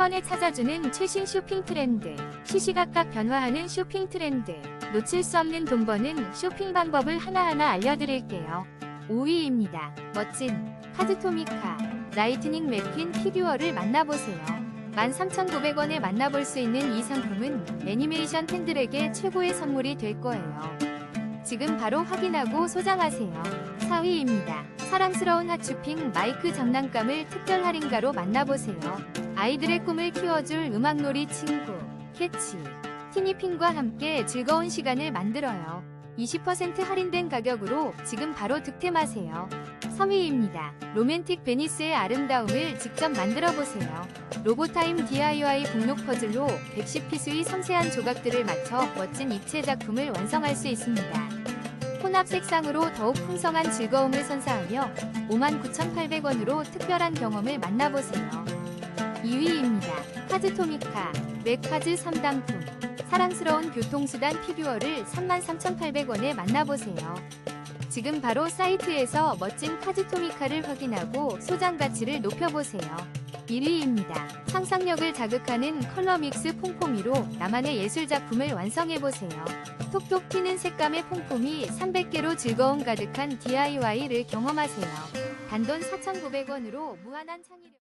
번에 찾아주는 최신 쇼핑 트렌드, 시시각각 변화하는 쇼핑 트렌드, 놓칠 수 없는 돈 버는 쇼핑 방법을 하나하나 알려드릴게요. 5위입니다. 멋진 카드토미카 라이트닝 맵핀 피규어를 만나보세요. 13,900원에 만나볼 수 있는 이 상품은 애니메이션 팬들에게 최고의 선물이 될 거예요. 지금 바로 확인하고 소장하세요. 4위입니다. 사랑스러운 핫쇼핑 마이크 장난감을 특별 할인가로 만나보세요. 아이들의 꿈을 키워줄 음악놀이 친구, 캐치, 티니핑과 함께 즐거운 시간을 만들어요. 20% 할인된 가격으로 지금 바로 득템하세요. 3위입니다. 로맨틱 베니스의 아름다움을 직접 만들어 보세요. 로보타임 DIY 북록 퍼즐로 110피스의 섬세한 조각들을 맞춰 멋진 입체 작품을 완성할 수 있습니다. 혼합 색상으로 더욱 풍성한 즐거움을 선사하며 59,800원으로 특별한 경험을 만나보세요. 2위입니다. 카즈토미카 맥카즈 3단품 사랑스러운 교통수단 피규어를 33,800원에 만나보세요. 지금 바로 사이트에서 멋진 카즈토미카를 확인하고 소장 가치를 높여보세요. 1위입니다. 상상력을 자극하는 컬러 믹스 퐁퐁이로 나만의 예술 작품을 완성해보세요. 톡톡 튀는 색감의 퐁퐁이 300개로 즐거움 가득한 DIY를 경험하세요. 단돈 4,900원으로 무한한 창의력